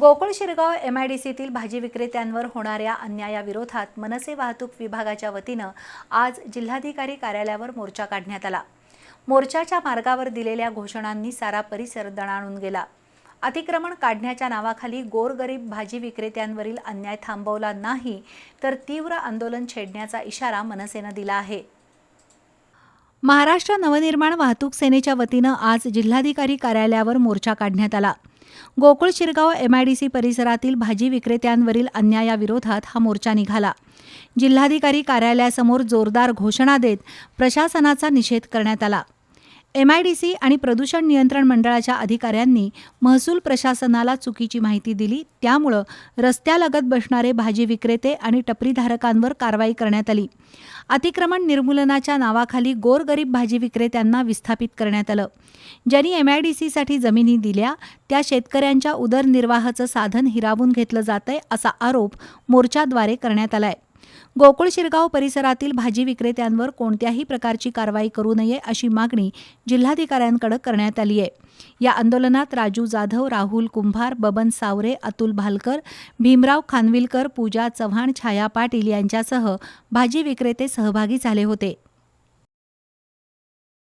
Gokul Shirgaon M I D सीतील भाजी विक्रेत्यांवर होणाऱ्या अन्यायाविरोधात मनसे वाहतूक विभागाच्या वतीनं आज जिल्हाधिकारी कार्यालयावर मोर्चा काढण्यात आला. मोर्चाच्या मार्गावर दिलेल्या घोषणांनी सारा परिसर दणाणून गेला. अतिक्रमण काढण्याच्या नावाखाली गोरगरीब भाजी विक्रेत्यांवरील अन्याय थांबवला नाही तर तीव्र आंदोलन छेडण्याचा इशारा मनसेनं दिला आहे. महाराष्ट्र नवनिर्माण वाहतूक सेनेच्या वतीनं आज जिल्हाधिकारी कार्यालयावर मोर्चा काढण्यात आला. गोकुळ शिरगाव एमआयडीसी परिसरातील भाजी विक्रेत्यांवरील अन्यायाविरोधात हा मोर्चा निघाला. जिल्हाधिकारी कार्यालयासमोर जोरदार घोषणा देत प्रशासनाचा निषेध करण्यात आला. एम आय डी सी आणि प्रदूषण नियंत्रण मंडळाच्या अधिकाऱ्यांनी महसूल प्रशासनाला चुकीची माहिती दिली. त्यामुळं रस्त्यालगत बसणारे भाजी विक्रेते आणि टपरीधारकांवर कारवाई करण्यात आली. अतिक्रमण निर्मूलनाच्या नावाखाली गोरगरीब भाजी विक्रेत्यांना विस्थापित करण्यात आलं. ज्यांनी एम आय डी सीसाठी जमिनी दिल्या त्या शेतकऱ्यांच्या उदरनिर्वाहाचं साधन हिरावून घेतलं जातंय असा आरोप मोर्चाद्वारे करण्यात आला आहे गोकुळ शिरगाव परिसरातील भाजी विक्रेत्यांवर कोणत्याही प्रकारची कारवाई करू नये अशी मागणी जिल्हाधिकाऱ्यांकडे करण्यात आली आहे. या आंदोलनात राजू जाधव राहुल कुंभार बबन सावरे अतुल भालकर भीमराव खानविलकर पूजा चव्हाण छाया पाटील यांच्यासह भाजी विक्रेते सहभागी झाले होते.